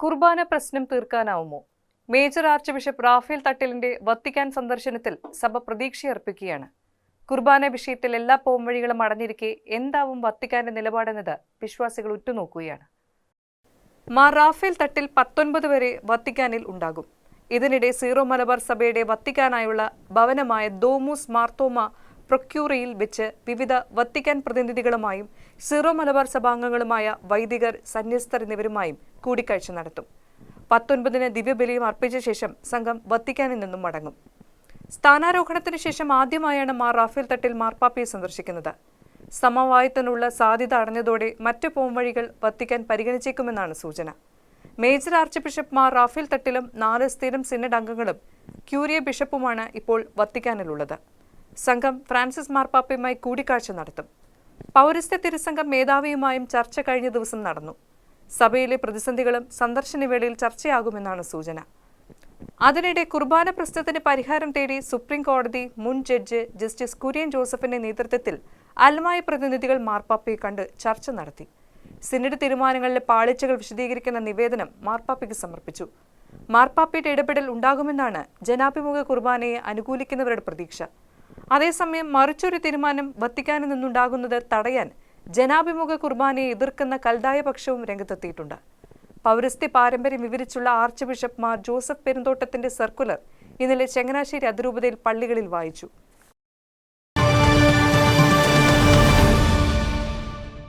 കുർബാന പ്രശ്നം തീർക്കാനാവുമോ? Major archbishop Raphael തട്ടിലിന്റെ വത്തിക്കാൻ സന്ദർശനത്തിൽ സഭ പ്രതീക്ഷയർപ്പിക്കുകയാണ്. കുർബാന വിഷയത്തിൽ എല്ലാ പോംവഴികളും അടഞ്ഞിരിക്കെ എന്താവും വത്തിക്കാന്റെ നിലപാടെന്നത് വിശ്വാസികൾ ഉറ്റുനോക്കുകയാണ്. മാർ റാഫേൽ തട്ടിൽ പത്തൊൻപത് വരെ വത്തിക്കാനിൽ ഉണ്ടാകും. ഇതിനിടെ സീറോ മലബാർ സഭയുടെ വത്തിക്കാനായുള്ള ഭവനമായ ദോമൂസ് മാർത്തോമ പ്രൊക്യൂറിയിൽ വെച്ച് വിവിധ വത്തിക്കാൻ പ്രതിനിധികളുമായും സിറോ മലബാർ സഭാംഗങ്ങളുമായ വൈദികർ സന്യസ്തർ എന്നിവരുമായും കൂടിക്കാഴ്ച നടത്തും. പത്തൊൻപതിന് ദിവ്യബലിയും അർപ്പിച്ച ശേഷം സംഘം വത്തിക്കാനിൽ നിന്നും മടങ്ങും. സ്ഥാനാരോഹണത്തിന് ശേഷം ആദ്യമായാണ് മാർ റാഫേൽ തട്ടിൽ മാർപ്പാപ്പയെ സന്ദർശിക്കുന്നത്. സമവായത്തിനുള്ള സാധ്യത അടഞ്ഞതോടെ മറ്റു പോംവഴികൾ വത്തിക്കാൻ പരിഗണിച്ചേക്കുമെന്നാണ് സൂചന. Major archbishop Mar Raphael തട്ടിലും നാല് സ്ഥിരം സിനഡ് അംഗങ്ങളും ക്യൂരിയ ബിഷപ്പുമാണ് ഇപ്പോൾ വത്തിക്കാനിലുള്ളത്. സംഘം ഫ്രാൻസിസ് മാർപ്പാപ്പയുമായി കൂടിക്കാഴ്ച നടത്തും. പൗരസ്ത്യ തിരുസംഘം മേധാവിയുമായും ചർച്ച കഴിഞ്ഞ ദിവസം നടന്നു. സഭയിലെ പ്രതിസന്ധികളും സന്ദർശനവേളയിൽ ചർച്ചയാകുമെന്നാണ് സൂചന. അതിനിടെ കുർബാന പ്രശ്നത്തിന് പരിഹാരം തേടി സുപ്രീം കോടതി മുൻ ജഡ്ജ് ജസ്റ്റിസ് കുര്യൻ ജോസഫിന്റെ നേതൃത്വത്തിൽ അൽമായ പ്രതിനിധികൾ മാർപ്പാപ്പയെ കണ്ട് ചർച്ച നടത്തി. സിനഡ് തീരുമാനങ്ങളിലെ പാളിച്ചകൾ വിശദീകരിക്കുന്ന നിവേദനം മാർപ്പാപ്പയ്ക്ക് സമർപ്പിച്ചു. മാർപ്പാപ്പയുടെ ഇടപെടൽ ഉണ്ടാകുമെന്നാണ് ജനാഭിമുഖ കുർബാനയെ അനുകൂലിക്കുന്നവരുടെ പ്രതീക്ഷ. അതേസമയം മറിച്ചൊരു തീരുമാനം വത്തിക്കാനിൽ നിന്നുണ്ടാകുന്നത് തടയാൻ ജനാഭിമുഖ കുർബാനയെ എതിർക്കുന്ന കൽതായ പക്ഷവും രംഗത്തെത്തിയിട്ടുണ്ട്. പൗരസ്ത്യ പാരമ്പര്യം വിവരിച്ചുള്ള ആർച്ച് ബിഷപ്പ് മാർ ജോസഫ് പെരുന്തോട്ടത്തിന്റെ സർക്കുലർ ഇന്നലെ ചങ്ങനാശ്ശേരി അതിരൂപതയിൽ പള്ളികളിൽ വായിച്ചു.